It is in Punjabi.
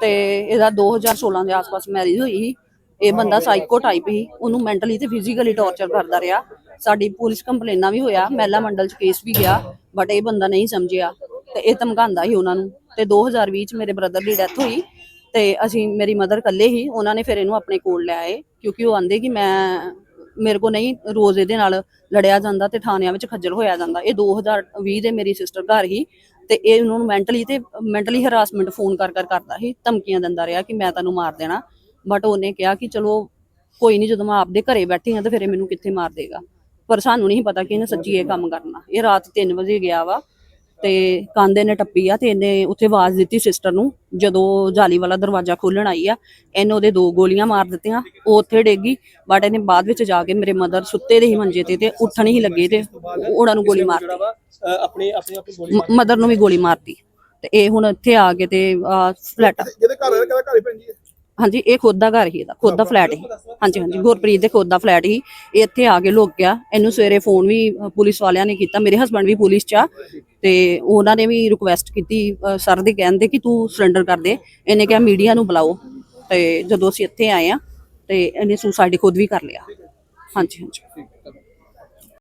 ਤੇ ਇਹਦਾ 2016 ਦੇ ਆਸ-ਪਾਸ ਮੈਰਿਜ ਹੋਈ ਸੀ। ਇਹ ਬੰਦਾ ਸਾਈਕੋ ਟਾਈਪ ਸੀ। ਉਹਨੂੰ ਮੈਂਟਲੀ ਤੇ ਫਿਜ਼ੀਕਲੀ ਟੌਰਚਰ ਕਰਦਾ ਰਿਹਾ। ਸਾਡੀ ਪੁਲਿਸ ਕੰਪਲੇਨਾਂ ਵੀ ਹੋਇਆ। ਮਹਿਲਾ ਮੰਡਲ ਚ ਕੇਸ ਵੀ ਗਿਆ। ਬਟ ਇਹ ਬੰਦਾ ਨਹੀਂ ਸਮਝਿਆ। ਤੇ ਇਹ ਧਮਕਾਉਂਦਾ ਸੀ ਉਹਨਾਂ ਨੂੰ। ਤੇ 2020 ਚ ਮੇਰੇ ਬ੍ਰਦਰ ਦੀ ਡੈਥ ਹੋਈ। ਤੇ ਅਸੀਂ, ਮੇਰੀ ਮਦਰ ਇਕੱਲੇ ਹੀ ਉਹਨਾਂ ਨੇ ਫਿਰ ਇਹਨੂੰ ਆਪਣੇ ਕੋਲ ਲੈ ਆਏ। ਕਿਉਂਕਿ ਉਹ ਆਂਦੇ ਕਿ ਮੈਂ, ਮੇਰੇ ਕੋ ਨਹੀਂ, ਰੋਜ਼ ਇਹਦੇ ਨਾਲ ਲੜਿਆ ਜਾਂਦਾ ਤੇ ਥਾਣਿਆਂ ਵਿੱਚ ਖੱਜਲ ਹੋਇਆ ਜਾਂਦਾ। ਇਹ 2020 ਦੇ ਮੇਰੀ ਸਿਸਟਰ ਘਰ ਹੀ ਤੇ ਇਹ ਉਹਨਾਂ ਨੂੰ ਮੈਂਟਲੀ ਤੇ ਮੈਂਟਲੀ ਹਰਾਸਮੈਂਟ ਫੋਨ ਕਰ ਕਰ ਕਰਦਾ ਸੀ, ਧਮਕੀਆਂ ਦਿੰਦਾ ਰਿਹਾ ਕਿ ਮੈਂ ਤੈਨੂੰ ਮਾਰ ਦੇਣਾ। ਬਟ ਉਹਨੇ ਕਿਹਾ ਕਿ ਚਲੋ ਕੋਈ ਨਹੀਂ ਜਦੋਂ ਮੈਂ ਆਪਦੇ ਘਰੇ ਬੈਠੀ ਹਾਂ ਤਾਂ ਫਿਰ ਇਹ ਮੈਨੂੰ ਕਿੱਥੇ ਮਾਰ ਦੇਗਾ। ਪਰ ਸਾਨੂੰ ਨਹੀਂ ਪਤਾ ਕਿ ਇਹਨੇ ਸੱਚੀ ਇਹ ਕੰਮ ਕਰਨਾ। ਇਹ ਰਾਤ 3 ਵਜੇ ਗਿਆ ਵਾ ਤੇ ਕਾਂਦੇ ਨੇ ਟੱਪੀ ਆ ਤੇ ਇਹਨੇ ਉੱਥੇ ਆਵਾਜ਼ ਦਿੱਤੀ ਸਿਸਟਰ ਨੂੰ ਜਦੋਂ ਜਾਲੀ ਵਾਲਾ ਦਰਵਾਜ਼ਾ ਖੋਲਣ ਆਈ ਆ ਇਹਨੇ ਉਹਦੇ ਦੋ ਗੋਲੀਆਂ ਮਾਰ ਦਿੱਤੀਆਂ ਉਹ ਉੱਥੇ ਡੇਗੀ ਬਟ ਇਹਨੇ ਬਾਅਦ ਵਿੱਚ ਜਾ ਕੇ ਮੇਰੇ ਮਦਰ ਸੁੱਤੇ ਦੇ ਹੀ ਮੰਜੇ ਤੇ ਤੇ ਉੱਠਣ ਹੀ ਲੱਗੇ ਤੇ ਉਹਨਾਂ ਨੂੰ ਗੋਲੀ ਮਾਰਤੀ। ਆਪਣੇ ਆਪਣੇ ਆਪ ਨੂੰ ਗੋਲੀ ਮਦਰ ਨੂੰ ਵੀ ਗੋਲੀ ਮਾਰਤੀ। ਤੇ ਇਹ ਹੁਣ ਇੱਥੇ ਆ ਕੇ ਤੇ ਫਲੈਟ ਜਿਹਦੇ ਘਰ ਹੈ ਕਿਹਦਾ ਘਰ ਹੀ ਭੈਣ ਜੀ? ਹਾਂਜੀ ਇਹ ਖੁਦ ਦਾ ਘਰ ਹੀ ਇਹਦਾ ਖੁਦ ਦਾ ਫਲੈਟ ਹੀ। ਹਾਂਜੀ ਹਾਂਜੀ ਗੁਰਪ੍ਰੀਤ ਦੇ ਖੁਦ ਦਾ ਫਲੈਟ ਹੀ। ਇਹ ਇੱਥੇ ਆ ਕੇ ਲੁਕ ਗਿਆ। ਇਹਨੂੰ ਸਵੇਰੇ ਫੋਨ ਵੀ ਪੁਲਿਸ ਵਾਲਿਆਂ ਨੇ ਕੀਤਾ। ਮੇਰੇ ਹਸਬੰਡ ਵੀ ਪੁਲਿਸ 'ਚ ਆ। ਤੇ ਉਹਨਾਂ ਨੇ ਵੀ ਰਿਕੁਐਸਟ ਕੀਤੀ ਸਰ ਦੇ ਕਹਿਣ ਦੇ ਕਿ ਤੂੰ ਸਰੈਂਡਰ ਕਰ ਦੇ। ਇਹਨੇ ਕਿਹਾ ਮੀਡੀਆ ਨੂੰ ਬੁਲਾਓ। ਤੇ ਜਦੋਂ ਅਸੀਂ ਇੱਥੇ ਆਏ ਆ ਤੇ ਇਹਨੇ ਸੁਸਾਈਡ ਖੁਦ ਵੀ ਕਰ ਲਿਆ। ਹਾਂਜੀ ਹਾਂਜੀ।